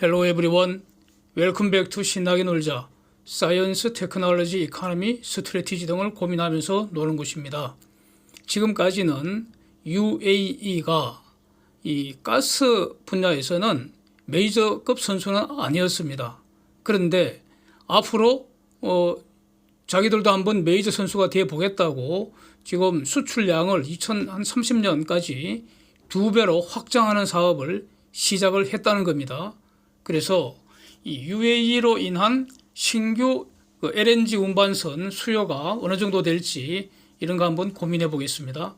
Hello everyone. Welcome back to 신나게 놀자. 사이언스, 테크놀로지, 이카노미, 스트레티지 등을 고민하면서 노는 곳입니다. 지금까지는 UAE가 이 가스 분야에서는 메이저급 선수는 아니었습니다. 그런데 앞으로 어, 자기들도 한번 메이저 선수가 돼 보겠다고 지금 수출량을 2030년까지 두 배로 확장하는 사업을 시작을 했다는 겁니다. 그래서 이 UAE로 인한 신규 그 LNG 운반선 수요가 어느 정도 될지 이런 거 한번 고민해 보겠습니다.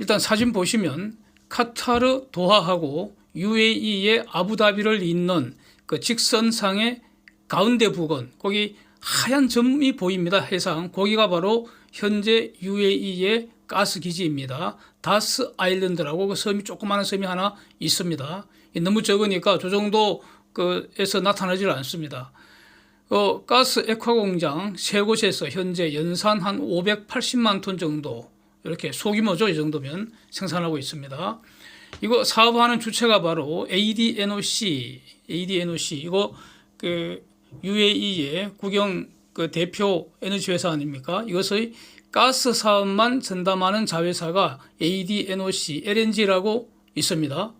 일단 사진 보시면 카타르 도하하고 UAE의 아부다비를 잇는 그 직선상의 가운데 부근 거기 하얀 점이 보입니다. 해상 거기가 바로 현재 UAE의 가스 기지입니다. 다스 아일랜드라고 그 섬이 조그마한 섬이 하나 있습니다. 너무 적으니까 저 정도 그에서 나타나질 않습니다. 어, 가스 액화 공장 세 곳에서 현재 연산 한 580만 톤 정도 이렇게 소규모죠 이 정도면 생산하고 있습니다. 이거 사업하는 주체가 바로 ADNOC, ADNOC 이거 그 UAE의 국영 그 대표 에너지 회사 아닙니까? 이것의 가스 사업만 전담하는 자회사가 ADNOC, LNG라고 있습니다.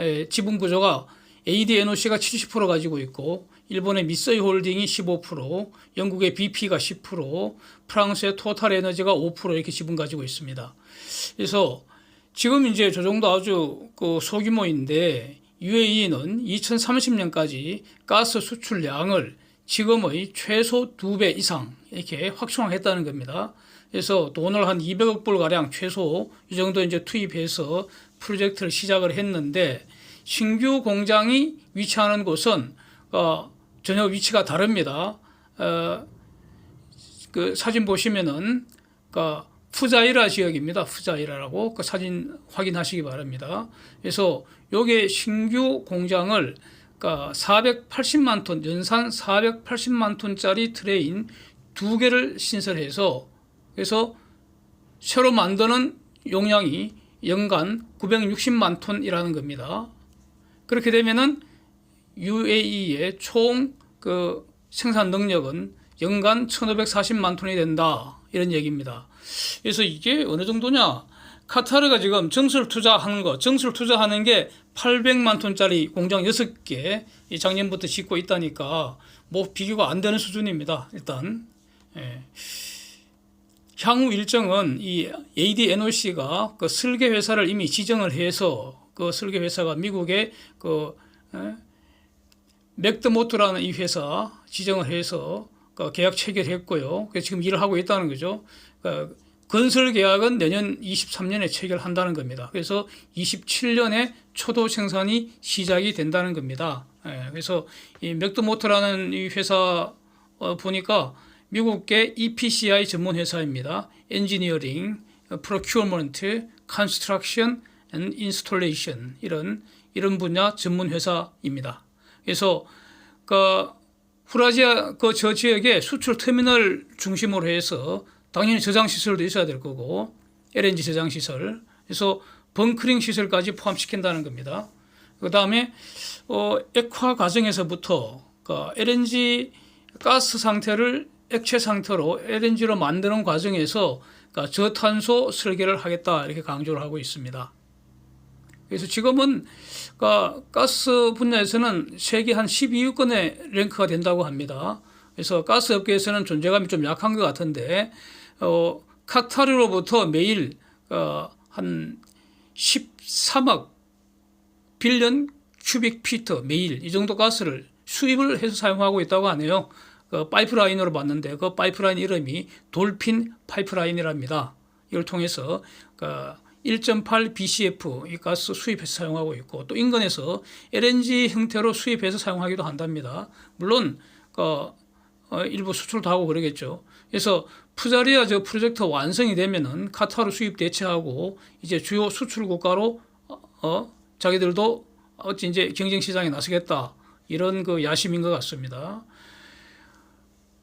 에, 지분 구조가 ADNOC가 70% 가지고 있고 일본의 미쓰이 홀딩이 15%, 영국의 BP가 10%, 프랑스의 토탈 에너지가 5% 이렇게 지분 가지고 있습니다. 그래서 지금 이제 저 정도 아주 그 소규모인데 UAE는 2030년까지 가스 수출량을 지금의 최소 두배 이상 이렇게 확충하겠다는 겁니다. 그래서 돈을 한 200억 불 가량 최소 이 정도 이제 투입해서 프로젝트를 시작을 했는데 신규 공장이 위치하는 곳은 어, 전혀 위치가 다릅니다. 어, 그 사진 보시면은 그 푸자이라 지역입니다. 푸자이라라고 그 사진 확인하시기 바랍니다. 그래서 요게 신규 공장을 그러니까 480만 톤 연산 480만 톤짜리 트레인 두 개를 신설해서 그래서 새로 만드는 용량이 연간 960만 톤이라는 겁니다. 그렇게 되면은 UAE의 총 그 생산 능력은 연간 1,540만 톤이 된다. 이런 얘기입니다. 그래서 이게 어느 정도냐? 카타르가 지금 정수를 투자하는 거, 정수를 투자하는 게 800만 톤짜리 공장 6개 이 작년부터 짓고 있다니까 뭐 비교가 안 되는 수준입니다. 일단. 예. 향후 일정은 이 ADNOC가 그 설계 회사를 이미 지정을 해서 그 설계 회사가 미국의 그 에? 맥드모트라는 이 회사 지정을 해서 그 계약 체결했고요. 그래서 지금 일을 하고 있다는 거죠. 그 건설 계약은 내년 23년에 체결한다는 겁니다. 그래서 27년에 초도 생산이 시작이 된다는 겁니다. 예, 그래서 이 맥드모트라는 이 회사 어, 보니까 미국계 EPCI 전문 회사입니다. 엔지니어링, 프로큐어먼트, 컨스트럭션 앤 인스톨레이션 이런 이런 분야 전문 회사입니다. 그래서 그 후라지아 그 저 지역에 수출 터미널 중심으로 해서 당연히 저장 시설도 있어야 될 거고 LNG 저장 시설 그래서 벙커링 시설까지 포함시킨다는 겁니다. 그 다음에 어, 액화 과정에서부터 그 LNG 가스 상태를 액체 상태로 LNG로 만드는 과정에서 그러니까 저탄소 설계를 하겠다 이렇게 강조를 하고 있습니다. 그래서 지금은 가스 분야에서는 세계 한 12위권에 랭크가 된다고 합니다. 그래서 가스 업계에서는 존재감이 좀 약한 것 같은데 어, 카타르로부터 매일 어, 한 13억 빌런 큐빅 피터 매일 이 정도 가스를 수입을 해서 사용하고 있다고 하네요. 그 파이프라인으로 봤는데 그 파이프라인 이름이 돌핀 파이프라인이랍니다. 이걸 통해서 그 1.8 BCF 이 가스 수입해서 사용하고 있고 또 인근에서 LNG 형태로 수입해서 사용하기도 한답니다. 물론 그 어, 일부 수출도 하고 그러겠죠. 그래서 푸자리아 저 프로젝트 완성이 되면은 카타르 수입 대체하고 이제 주요 수출 국가로 어, 어 자기들도 어찌 이제 경쟁 시장에 나서겠다 이런 그 야심인 것 같습니다.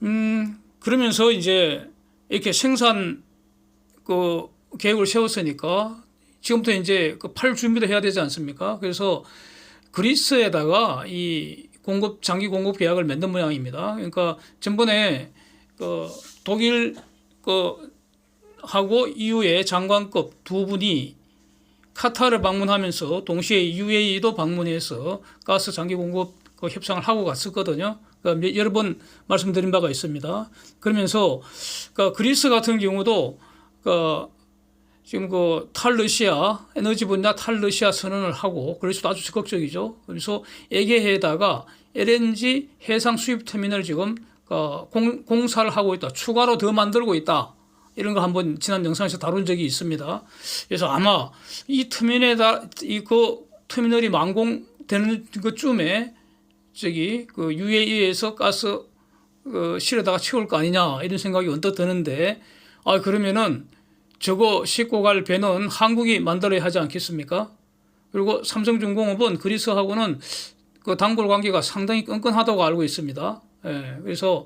음 그러면서 이제 이렇게 생산 그 계획을 세웠으니까 지금부터 이제 그 팔 준비도 해야 되지 않습니까? 그래서 그리스에다가 이 공급 장기 공급 계약을 맺는 모양입니다. 그러니까 전번에 그 독일 그 하고 EU의 장관급 두 분이 카타르를 방문하면서 동시에 UAE도 방문해서 가스 장기 공급 그 협상을 하고 갔었거든요. 그러니까 여러 번 말씀드린 바가 있습니다. 그러면서 그 그리스 같은 경우도 그 지금 그 탈러시아 에너지 분야 탈러시아 선언을 하고 그래서 아주 적극적이죠. 그래서 에게해에다가 LNG 해상 수입 터미널 지금 그 공, 공사를 하고 있다. 추가로 더 만들고 있다. 이런 거 한번 지난 영상에서 다룬 적이 있습니다. 그래서 아마 이 터미널에다 이그 터미널이 완공되는 그쯤에 저기 그 UAE에서 가스 그 실에다가 채울 거 아니냐 이런 생각이 언뜻 드는데 아 그러면은 저거 싣고 갈 배는 한국이 만들어야 하지 않겠습니까? 그리고 삼성중공업은 그리스하고는 그 단골 관계가 상당히 끈끈하다고 알고 있습니다. 예, 그래서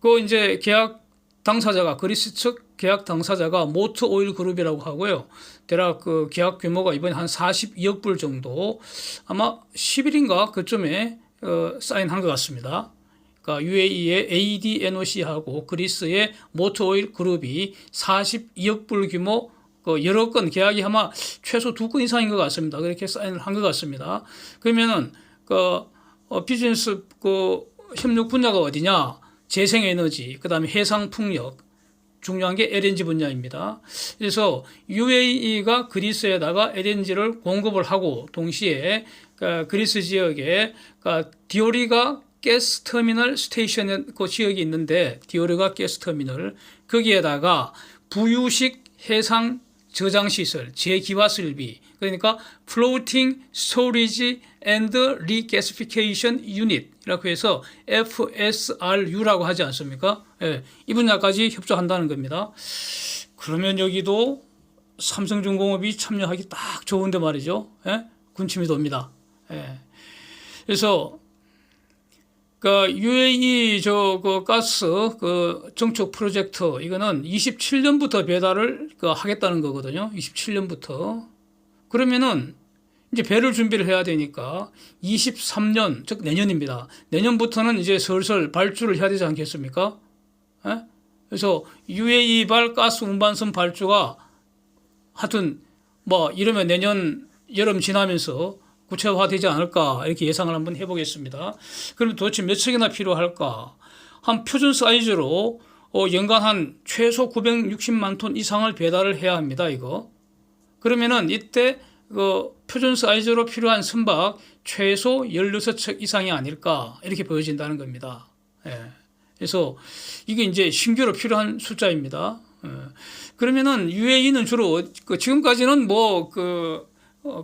그 이제 계약 당사자가 그리스 측 계약 당사자가 모트 오일 그룹이라고 하고요. 대략 그 계약 규모가 이번에 한 42억 불 정도 아마 10일인가 그쯤에 어, 사인한 것 같습니다. 그러니까 UAE의 ADNOC하고 그리스의 모터오일 그룹이 42억 불 규모 그 여러 건 계약이 아마 최소 두 건 이상인 것 같습니다. 그렇게 사인을 한 것 같습니다. 그러면은 그 어, 비즈니스 그 협력 분야가 어디냐? 재생에너지, 그다음에 해상풍력, 중요한 게 LNG 분야입니다. 그래서 UAE가 그리스에다가 LNG를 공급을 하고 동시에 그 그리스 지역에 그 디오리가 가스 터미널 스테이션 그 지역이 있는데 디오리가 가스 터미널 거기에다가 부유식 해상 저장 시설, 재기화 설비, 그러니까 floating storage and regasification unit이라고 해서 FSRU라고 하지 않습니까? 예, 이 분야까지 협조한다는 겁니다. 그러면 여기도 삼성중공업이 참여하기 딱 좋은데 말이죠. 예? 군침이 돕니다. 예. 그래서 그 UAE 저그 가스 그 정축 프로젝트 이거는 27년부터 배달을 그 하겠다는 거거든요. 27년부터. 그러면은 이제 배를 준비를 해야 되니까 23년 즉 내년입니다. 내년부터는 이제 슬슬 발주를 해야 되지 않겠습니까? 예? 그래서 UAE발 가스 운반선 발주가 하여튼 뭐 이러면 내년 여름 지나면서 구체화되지 않을까 이렇게 예상을 한번 해보겠습니다. 그럼 도대체 몇 척이나 필요할까? 한 표준 사이즈로 어, 연간 한 최소 960만 톤 이상을 배달을 해야 합니다. 이거. 그러면은 이때 그 표준 사이즈로 필요한 선박 최소 16척 이상이 아닐까 이렇게 보여진다는 겁니다. 예. 그래서 이게 이제 신규로 필요한 숫자입니다. 예. 그러면은 UAE는 주로 그 지금까지는 뭐그 어,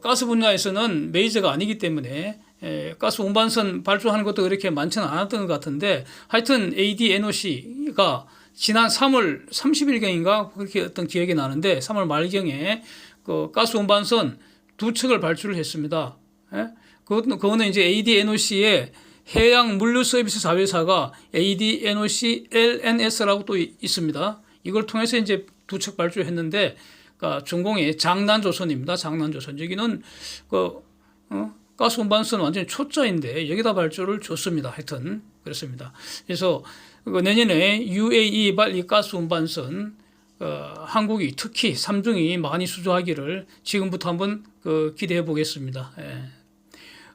가스 분야에서는 메이저가 아니기 때문에 에, 가스 운반선 발주하는 것도 그렇게 많지는 않았던 것 같은데 하여튼 ADNOC가 지난 3월 30일경인가 그렇게 어떤 기억이 나는데 3월 말경에 그 가스 운반선 두 척을 발주를 했습니다. 그거는 이제 ADNOC의 해양 물류 서비스 자회사가 ADNOC LNS라고 또 있습니다. 이걸 통해서 이제 두 척 발주했는데 그러니까 중공의 장난조선입니다. 장난조선 여기는 그 어? 가스 운반선 완전히 초짜인데 여기다 발주를 줬습니다. 하여튼 그렇습니다. 그래서 그 내년에 UAE 발이 가스 운반선 어, 한국이 특히 삼중이 많이 수주하기를 지금부터 한번 그 기대해 보겠습니다. 예.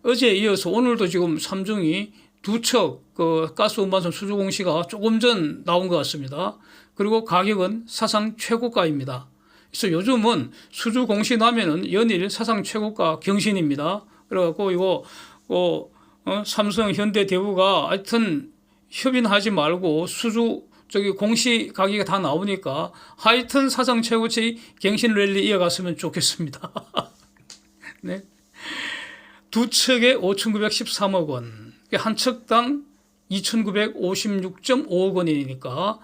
어제 이어서 오늘도 지금 삼중이 두척그 가스 운반선 수주 공시가 조금 전 나온 것 같습니다. 그리고 가격은 사상 최고가입니다. 그래서 요즘은 수주 공시 나면은 연일 사상 최고가 경신입니다. 그래갖고 이거 어, 어, 삼성, 현대, 대우가 하여튼 협의하지 말고 수주 저기 공시 가격이 다 나오니까 하여튼 사상 최고치 갱신 랠리 이어갔으면 좋겠습니다. 네. 두 척에 5,913억 원, 한 척당 2,956.5억 원이니까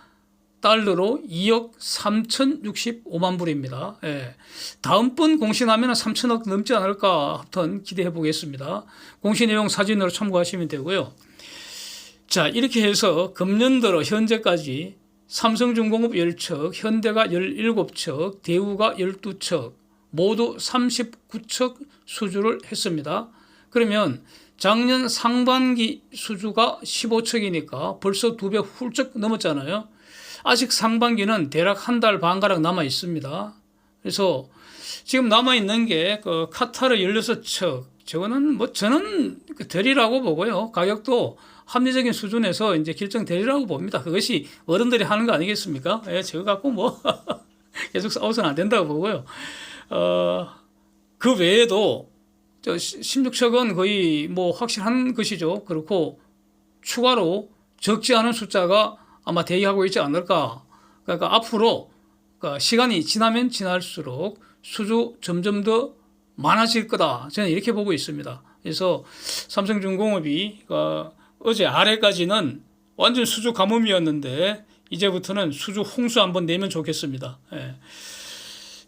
달러로 2억 3,065만 불입니다. 예. 다음번 공시하면 3천억 넘지 않을까 하여튼 기대해 보겠습니다. 공시 내용 사진으로 참고하시면 되고요. 자, 이렇게 해서 금년 들어 현재까지 삼성중공업 10척, 현대가 17척, 대우가 12척, 모두 39척 수주를 했습니다. 그러면 작년 상반기 수주가 15척이니까 벌써 두 배 훌쩍 넘었잖아요. 아직 상반기는 대략 한 달 반가량 남아 있습니다. 그래서 지금 남아 있는 게 그 카타르 16척 저거는 뭐 저는 그 되리라고 보고요. 가격도 합리적인 수준에서 이제 결정되리라고 봅니다. 그것이 어른들이 하는 거 아니겠습니까? 예, 저거 갖고 뭐 계속 싸워서는 안 된다고 보고요. 어, 그 외에도 저 16척은 거의 뭐 확실한 것이죠. 그렇고 추가로 적지 않은 숫자가 아마 대기하고 있지 않을까. 그러니까 앞으로 그러니까 시간이 지나면 지날수록 수주 점점 더 많아질 거다. 저는 이렇게 보고 있습니다. 그래서 삼성중공업이 어, 어제 아래까지는 완전 수주 가뭄이었는데 이제부터는 수주 홍수 한번 내면 좋겠습니다. 예.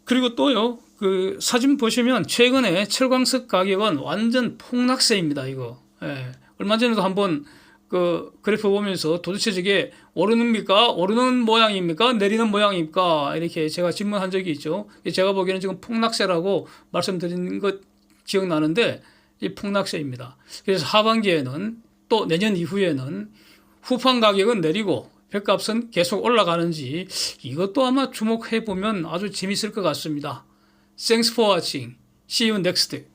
그리고 또요, 그 사진 보시면 최근에 철광석 가격은 완전 폭락세입니다. 이거. 예. 얼마 전에도 한번 그 그래프 보면서 도대체 저게 오르는입니까? 오르는 모양입니까? 내리는 모양입니까? 이렇게 제가 질문한 적이 있죠. 제가 보기에는 지금 폭락세라고 말씀드린 것 기억나는데 이 폭락세입니다. 그래서 하반기에는 또 내년 이후에는 후판 가격은 내리고 벽값은 계속 올라가는지 이것도 아마 주목해 보면 아주 재밌을 것 같습니다. Thanks for watching. See you next.